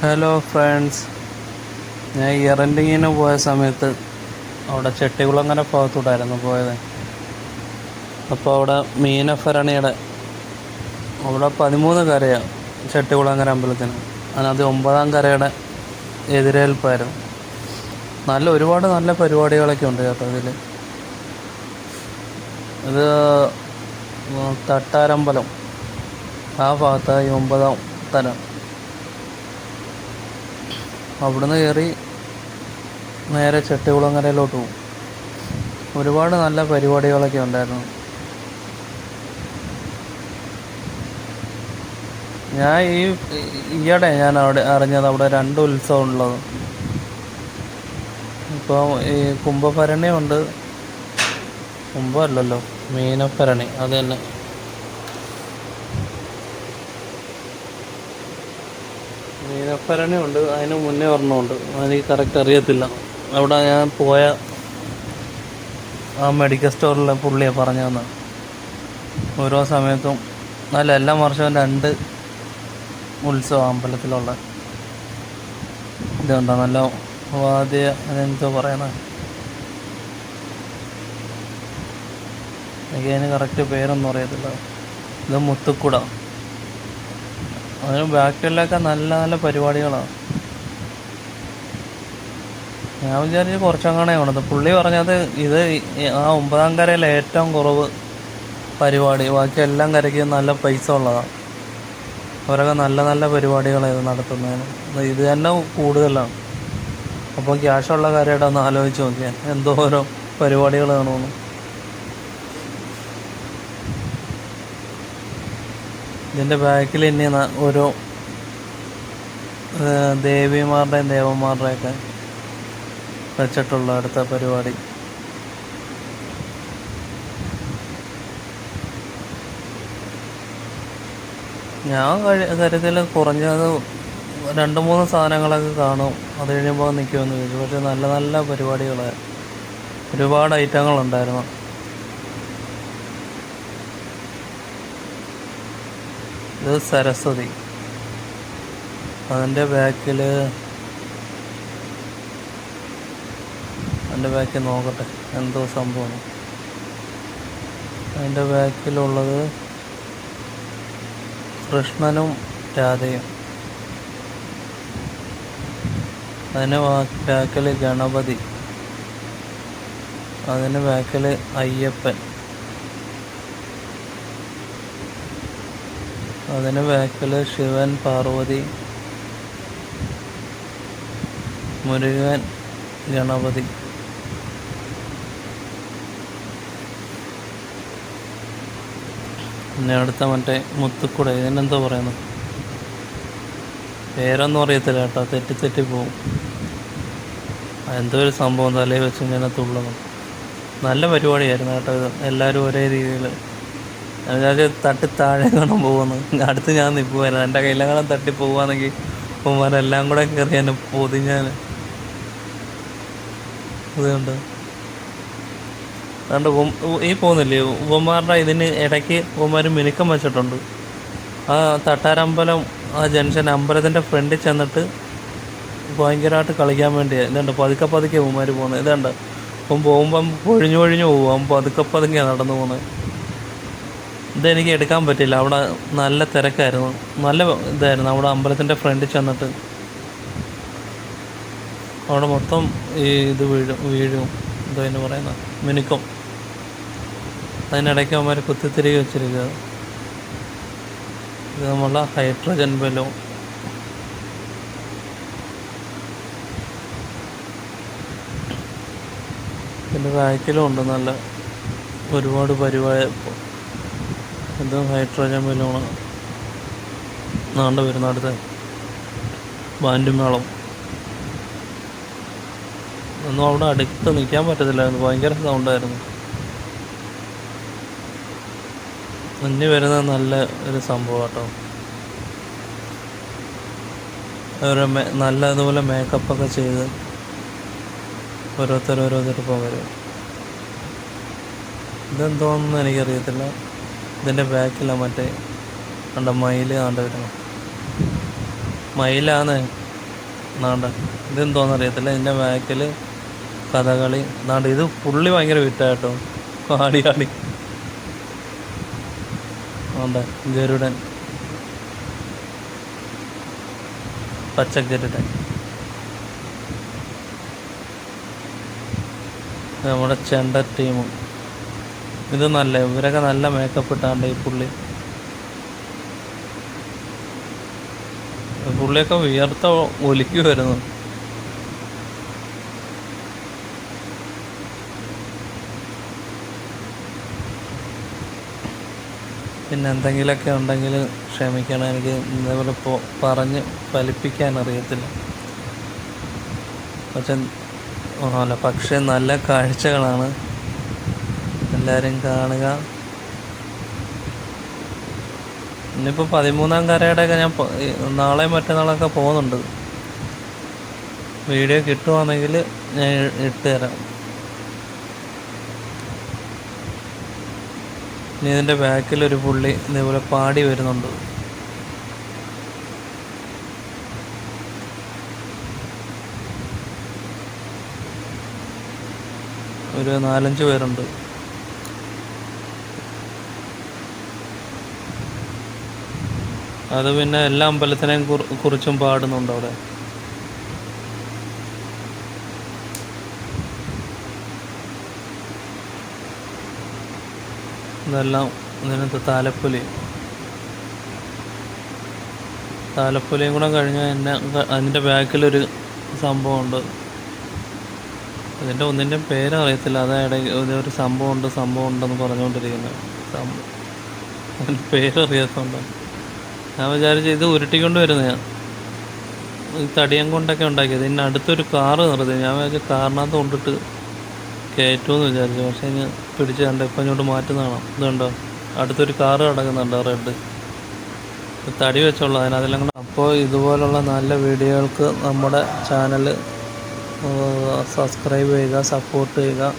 Hello friends ഞാൻ ഇയറന്റിങ്ങിന് പോയ സമയത്ത് അവിടെ ചെട്ടികുളങ്ങര ഭാഗത്തൂടായിരുന്നു പോയത്? അപ്പോൾ അവിടെ മീനഭരണിയുടെ അവിടെ പതിമൂന്ന് കരയാണ് ചെട്ടികുളങ്ങര അമ്പലത്തിന്. അതിനകത്ത് ഒമ്പതാം കരയുടെ എതിരേൽപ്പായിരുന്നു. നല്ല ഒരുപാട് നല്ല പരിപാടികളൊക്കെ ഉണ്ട് കേട്ടോ ഇതിൽ ഇത് തട്ടാരമ്പലം. ആ ഭാഗത്താണ് ഈ ഒമ്പതാം തരം. അവിടുന്ന് കയറി നേരെ ചെട്ടികുളങ്ങരയിലോട്ട് പോകും ഒരുപാട് നല്ല പരിപാടികളൊക്കെ ഉണ്ടായിരുന്നു. ഞാൻ ഈ ഈയിടെ ഞാൻ അവിടെ അറിഞ്ഞത് അവിടെ രണ്ട് ഉത്സവം ഉള്ളത് ഇപ്പോൾ ഈ കുംഭഭരണിയുണ്ട് കുംഭമല്ലല്ലോ മീനഭരണി അത് തന്നെ. മീനഭരണി ഉണ്ട് അതിന് മുന്നേ ഒരെണ്ണമുണ്ട് എനിക്ക് കറക്റ്റ് അറിയത്തില്ല. അവിടെ ഞാൻ പോയ ആ മെഡിക്കൽ സ്റ്റോറിലെ പുള്ളിയെ പറഞ്ഞു തന്നെ ഓരോ സമയത്തും അല്ല എല്ലാ വർഷവും രണ്ട് ഉത്സവം അമ്പലത്തിലുള്ള ഇതുണ്ടോ. നല്ല വാദ്യ അതെന്തോ പറയണേ എനിക്ക് അതിന് കറക്റ്റ് പേരൊന്നും അറിയത്തില്ല. ഇത് മുത്തുക്കുട. അതിന് ബാക്കിയുള്ളതൊക്കെ നല്ല നല്ല പരിപാടികളാണ്. ഞാൻ വിചാരിച്ചു കുറച്ചങ്ങനെ വേണത് പുള്ളി പറഞ്ഞത് ഇത് ആ ഒമ്പതാം കരയിലെ ഏറ്റവും കുറവ് പരിപാടി. ബാക്കി എല്ലാം കരയ്ക്കും നല്ല പൈസ ഉള്ളതാണ്. അവരൊക്കെ നല്ല നല്ല പരിപാടികളാണ് ഇത് നടത്തുന്നതിന്. ഇത് തന്നെ കൂടുതലാണ്. അപ്പോൾ ക്യാഷുള്ള കാര്യമായിട്ടൊന്ന് ആലോചിച്ച് നോക്കിയാൽ എന്തോരോ പരിപാടികൾ കാണുമെന്ന് ഇതിന്റെ ബാക്കിൽ ഇനി ഒരു ദേവിമാരുടെയും ദേവന്മാരുടെയൊക്കെ വെച്ചിട്ടുള്ള അടുത്ത പരിപാടി. ഞാൻ കരുതൽ കുറഞ്ഞത് രണ്ട് മൂന്ന് സാധനങ്ങളൊക്കെ കാണും. അത് കഴിയുമ്പോൾ നിൽക്കുമെന്ന് ചോദിച്ചു പക്ഷെ നല്ല നല്ല പരിപാടികളായിരുന്നു ഒരുപാട് ഐറ്റങ്ങളുണ്ടായിരുന്നു. ഇത് സരസ്വതി. അതിന്റെ ബാക്കിൽ അതിന്റെ ബാക്കിൽ നോക്കട്ടെ എന്തോ സംഭവമാണ് അതിന്റെ ബാക്കിലുള്ളത് കൃഷ്ണനും രാധയും. അതിന് ബാക്കിൽ ഗണപതി. അതിന് ബാക്കിൽ അയ്യപ്പൻ. അതിന് ബാക്കിൽ ശിവൻ പാർവതി മുരുകൻ ഗണപതി. പിന്നെ അടുത്ത മറ്റേ മുത്തുക്കുട ഇതിനെന്തോ പറയുന്നു? പേരൊന്നും അറിയത്തില്ല കേട്ടോ തെറ്റി തെറ്റി പോവും. എന്തോ ഒരു സംഭവം തലയിൽ വെച്ച് ഇങ്ങനെ തുള്ളണം. നല്ല പരിപാടിയായിരുന്നു കേട്ടോ ഇത്. എല്ലാവരും ഒരേ രീതിയിൽ ഞാൻ തട്ടി താഴെ കാണാൻ പോകുന്നു. അടുത്ത് ഞാൻ നിൽക്കുമായിരുന്നു എന്റെ കയ്യിലെങ്ങനെ തട്ടി പോവാണെങ്കിൽ ഉമ്മമാരെല്ലാം കൂടെ കയറി എന്നെ പൊതിഞ്ഞാൽ അതുകൊണ്ട് അതുകൊണ്ട് ഉ- ഈ പോകുന്നില്ലേ? ഉമ്മമാരുടെ ഇതിന് ഇടയ്ക്ക് ഉമ്മമാർ മിനുക്കം വെച്ചിട്ടുണ്ട്. ആ തട്ടാരമ്പലം ആ ജംഗ്ഷൻ അമ്പലത്തിന്റെ ഫ്രണ്ടിൽ ചെന്നിട്ട് ഭയങ്കരമായിട്ട് കളിക്കാൻ വേണ്ടി ഇതുണ്ട് പതുക്കെ പതുക്കെ ഉമ്മമാർ പോകുന്നത്. ഇതുണ്ട് അപ്പം പോകുമ്പം പൊഴിഞ്ഞു പൊഴിഞ്ഞു പോകും പതുക്കെ പതുക്കെയാണ് നടന്നു പോകുന്നത്. ഇതെനിക്ക് എടുക്കാൻ പറ്റില്ല. അവിടെ നല്ല തിരക്കായിരുന്നു. നല്ല ഇതായിരുന്നു. അവിടെ അമ്പലത്തിന്റെ ഫ്രണ്ടിൽ ചെന്നിട്ട് അവിടെ മൊത്തം ഈ ഇത് വീഴും വീഴും. എന്തോ എന്ന് പറയുന്നത് മിനുക്കും. അതിനിടയ്ക്ക് അവന്മാർ കുത്തിത്തിരികെ വെച്ചിരിക്കുക. ഇത് നമ്മളെ ഹൈഡ്രജൻ ബലൂൺ. പിന്നെ ബാക്കിലും ഉണ്ട് നല്ല ഒരുപാട് പരിപാടി ഇത് ഹൈഡ്രജൻ ബലൂണ് നാണ്ട് വരുന്ന അടുത്ത് ബാൻഡ് മേളം ഒന്നും അവിടെ അടുത്ത് നിൽക്കാൻ പറ്റത്തില്ലായിരുന്നു. ഭയങ്കര സൗണ്ടായിരുന്നു. ഇനി വരുന്നത് നല്ല ഒരു സംഭവം കേട്ടോ മേ- നല്ല അതുപോലെ മേക്കപ്പൊക്കെ ചെയ്ത് ഓരോരുത്തർ ഓരോരുത്തർ ഇപ്പോൾ വരും. ഇതെന്തോന്നും ഇതിന്റെ ബാക്കിലാണ് മറ്റേ കണ്ട മയിൽ ആണ്ട വരുന്നത് മയിലാണ് നാണ്ട ഇതെന്തോന്ന് ഇതെന്തോന്നറിയത്തില്ല. ഇതിന്റെ ബാക്കിൽ കഥകളി. നാണ്ട ഇത് പുള്ളി ഭയങ്കര വിറ്റാട്ടോ ആടി ആടി. ആണ്ട ഗരുഡൻ. പച്ചക്കരുടെ നമ്മുടെ ചെണ്ട ടീം ഇത് നല്ല ഇവരൊക്കെ നല്ല മേക്കപ്പ് ഇട്ടാണ്ട് ഈ പുള്ളി. പുള്ളിയൊക്കെ വിയർത്ത വരുന്നു. പിന്നെ എന്തെങ്കിലുമൊക്കെ ഉണ്ടെങ്കിൽ ക്ഷമിക്കണം. എനിക്ക് ഇതേപോലെ പറഞ്ഞ് ഫലിപ്പിക്കാൻ അറിയത്തില്ല. പക്ഷെ അല്ല പക്ഷേ നല്ല കാഴ്ചകളാണ് എല്ലാവരും കാണുക. ഇന്നിപ്പോൾ പതിമൂന്നാം കരയുടെയൊക്കെ ഞാൻ നാളെ മറ്റന്നാളൊക്കെ പോകുന്നുണ്ട്. വീഡിയോ കിട്ടുവാണെങ്കിൽ ഞാൻ ഇട്ട് തരാം. ഇനി ഇതിന്റെ ബാക്കിൽ ഒരു പുള്ളി ഇതേപോലെ പാടി വരുന്നുണ്ട്. ഒരു നാലഞ്ച് പേരുണ്ട്. അത് പിന്നെ എല്ലാ അമ്പലത്തിനെയും കുറിച്ചും പാടുന്നുണ്ട് അവിടെ. ഇതെല്ലാം ഇതിനകത്ത് താലപ്പൊലി. താലപ്പൊലിയും കൂടെ കഴിഞ്ഞ എന്നെ അതിന്റെ ബാക്കിലൊരു സംഭവമുണ്ട്. അതിന്റെ ഒന്നിന്റെ പേരറിയത്തില്ല. അതാ ഇടയ്ക്ക് ഇതൊരു സംഭവമുണ്ട് സംഭവം ഉണ്ടെന്ന് പറഞ്ഞുകൊണ്ടിരിക്കുന്നത് അതിന്റെ പേരറിയാത്തതുകൊണ്ട് ഞാൻ വിചാരിച്ചു ഇത് ഉരുട്ടിക്കൊണ്ട് വരുന്നതാണ് ഈ തടിയം കൊണ്ടൊക്കെ ഉണ്ടാക്കിയത്. ഇതിന് അടുത്തൊരു കാറ് നിർത്തി. ഞാൻ വിചാരിച്ചു കാറിനകത്ത് കൊണ്ടിട്ട് കയറ്റുമെന്ന് വിചാരിച്ചു. പക്ഷേ ഞാൻ പിടിച്ച് കണ്ട ഇപ്പം ഇങ്ങോട്ട് മാറ്റുന്നതാണ്. ഇതുണ്ടോ? അടുത്തൊരു കാറ് കിടക്കുന്നുണ്ട് റെഡ്. തടി വെച്ചുള്ള അതിനകത്തെല്ലാം കൂടെ. അപ്പോൾ ഇതുപോലുള്ള നല്ല വീഡിയോകൾക്ക് നമ്മുടെ ചാനൽ സബ്സ്ക്രൈബ് ചെയ്യുക സപ്പോർട്ട് ചെയ്യുക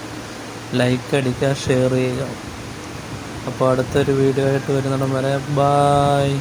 ലൈക്ക് അടിക്കുക ഷെയർ ചെയ്യുക. അപ്പോൾ അടുത്തൊരു വീഡിയോ ആയിട്ട് വരുന്നിടം വരെ. ബായ്.